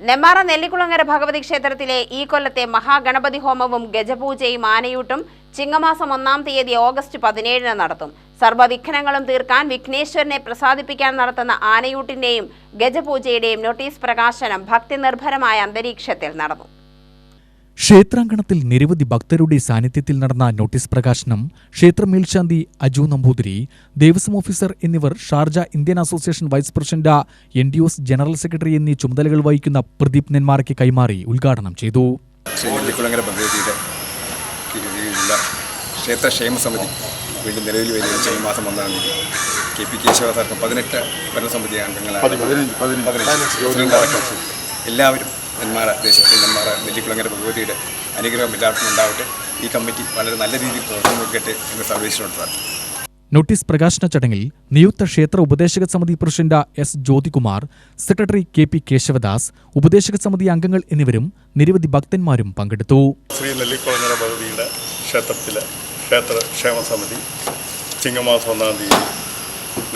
നെമ്മാറ നെല്ലിക്കുളങ്ങര ഭഗവതി ക്ഷേത്രത്തിലെ ഈ കൊല്ലത്തെ മഹാഗണപതി ഹോമവും ഗജപൂജയും ആനയൂട്ടും ചിങ്ങമാസം ഒന്നാം തീയതി ഓഗസ്റ്റ് പതിനേഴിന് നടത്തും. സർവവിഘ്നങ്ങളും തീർക്കാൻ വിഘ്നേശ്വരനെ പ്രസാദിപ്പിക്കാൻ നടത്തുന്ന ആനയൂട്ടിന്റെയും ഗജപൂജയുടെയും നോട്ടീസ് പ്രകാശനം ഭക്തിനിർഭരമായ അന്തരീക്ഷത്തിൽ നടന്നു. ക്ഷേത്രാങ്കണത്തിൽ നിരവധി ഭക്തരുടെ സാന്നിധ്യത്തിൽ നടന്ന നോട്ടീസ് പ്രകാശനം ക്ഷേത്ര മേൽശാന്തി അജു നമ്പൂതിരി ദേവസ്വം ഓഫീസർ എന്നിവർ Sharjah Indian association vice president N D ഒസ് ജനറൽ സെക്രട്ടറി എന്നീ ചുമതലകൾ വഹിക്കുന്ന പ്രദീപ് നെന്മാറയ്ക്ക് കൈമാറി ഉദ്ഘാടനം ചെയ്തു. ക്ഷേത്ര ക്ഷേമ സമിതി വീണ്ടും നിലവിൽ വരികയും ചെയ്യും മാസം ഒന്നാം തീയതി. കെ പി കേശവസാർക്കും പതിനെട്ട് ഭരണസമിതി അംഗങ്ങളാണ്. എല്ലാവരും നെന്മാറ ദേശത്തെ നെന്മാറ നെല്ലിക്കുളങ്ങര ഭഗവതിയുടെ അനുഗ്രഹം എല്ലാവർക്കും ഉണ്ടാവട്ടെ. ഈ കമ്മിറ്റി വളരെ നല്ല രീതിയിൽ പ്രവർത്തനം നോക്കട്ടെ എന്ന് പ്രാർത്ഥിക്കുന്നു. നോട്ടീസ് പ്രകാശന ചടങ്ങിൽ നിയുക്ത ക്ഷേത്ര ഉപദേശക സമിതി president S Jyothikumar secretary K P Keshavadas ഉപദേശക സമിതി അംഗങ്ങൾ എന്നിവരും നിരവധി ഭക്തന്മാരും പങ്കെടുത്തു. ശ്രീ നെല്ലിക്കുളങ്ങര ഭഗവതിയുടെ ക്ഷേത്രത്തിലെ ക്ഷേത്ര ക്ഷേമ സമിതി ചിങ്ങമാസം ഒന്നാം തീയതി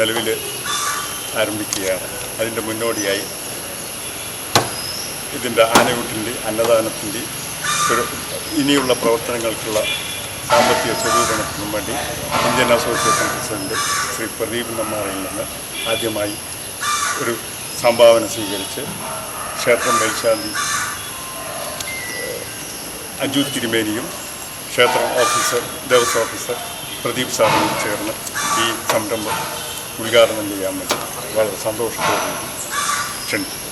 നിലവിൽ ആരംഭിക്കുകയാണ്. അതിന്റെ മുന്നോടിയായി ഇതിന്റെ ആനയൂട്ടിന്റെ അന്നദാനത്തിന്റെ ഇനിയുള്ള പ്രവർത്തനങ്ങൾക്കുള്ള സാമ്പത്തിക സ്വരൂപണത്തിനും വേണ്ടി Indian association president Shri Pradeep നമ്മാറിൽ നിന്ന് ആദ്യമായി ഒരു സംഭാവന സ്വീകരിച്ച് ക്ഷേത്രം മേൽശാന്തി അജു തിരുമേനിയും ക്ഷേത്രം ഓഫീസർ ദേവസ്വം ഓഫീസർ പ്രദീപ് സാറിനും ചേർന്ന് ഈ സംരംഭം ഉദ്ഘാടനം ചെയ്യാൻ വേണ്ടി വളരെ സന്തോഷത്തോടുകൂടി ക്ഷണിച്ചു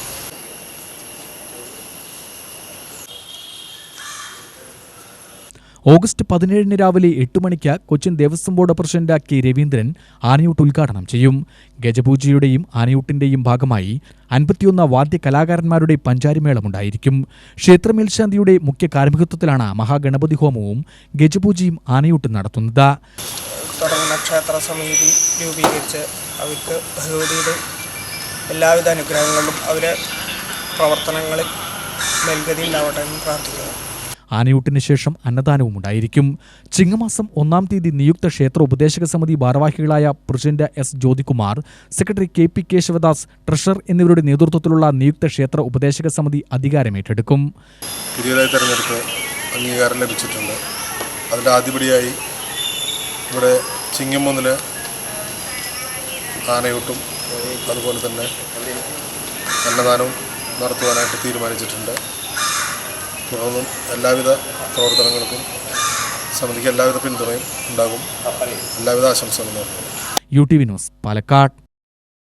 ഓഗസ്റ്റ് പതിനേഴിന് രാവിലെ എട്ട് മണിക്ക് Cochin Devaswom board president K Raveendran ആനയൂട്ട് ഉദ്ഘാടനം ചെയ്യും. ഗജപൂജയുടെയും ആനയൂട്ടിന്റെയും ഭാഗമായി അൻപത്തിയൊന്ന് വാദ്യ കലാകാരന്മാരുടെ പഞ്ചാരിമേളമുണ്ടായിരിക്കും ക്ഷേത്രമേൽശാന്തിയുടെ മുഖ്യ കാർമ്മികത്വത്തിലാണ് മഹാഗണപതി ഹോമവും ഗജപൂജയും ആനയൂട്ടും നടത്തുന്നത്. ക്ഷേത്ര സമിതി രൂപീകരിച്ച് അവർക്ക് ഭഗവതിയുടെ എല്ലാവിധ അനുഗ്രഹങ്ങളും അവരെ പ്രവർത്തനങ്ങളിൽ മെൽഗതി ഉണ്ടാവട്ടെ എന്ന് പ്രാർത്ഥിക്കുന്നു. ആനയൂട്ടിന് ശേഷം അന്നദാനവും ഉണ്ടായിരിക്കും. ചിങ്ങമാസം ഒന്നാം തീയതി നിയുക്ത ക്ഷേത്ര ഉപദേശക സമിതി ഭാരവാഹികളായ president S Jyothikumar secretary K P Keshavadas treasurer എന്നിവരുടെ നേതൃത്വത്തിലുള്ള നിയുക്ത ക്ഷേത്ര ഉപദേശക സമിതി അധികാരമേറ്റെടുക്കും പുതിയതായി തെരഞ്ഞെടുപ്പ് അംഗീകാരം ലഭിച്ചിട്ടുണ്ട്. അതിന്റെ ആദ്യപടിയായി ഇവിടെ ചിങ്ങമൂന്നിൽ ആനയൂട്ടും അതുപോലെ തന്നെ അന്നദാനവും നടത്തുവാനായിട്ട് തീരുമാനിച്ചിട്ടുണ്ട്. തുടർന്നും എല്ലാവിധ പ്രവർത്തനങ്ങൾക്കും സമിതിക്ക് എല്ലാവിധ പിന്തുണയും ഉണ്ടാകും. എല്ലാവിധ ആശംസകളും U T V news Palakkad.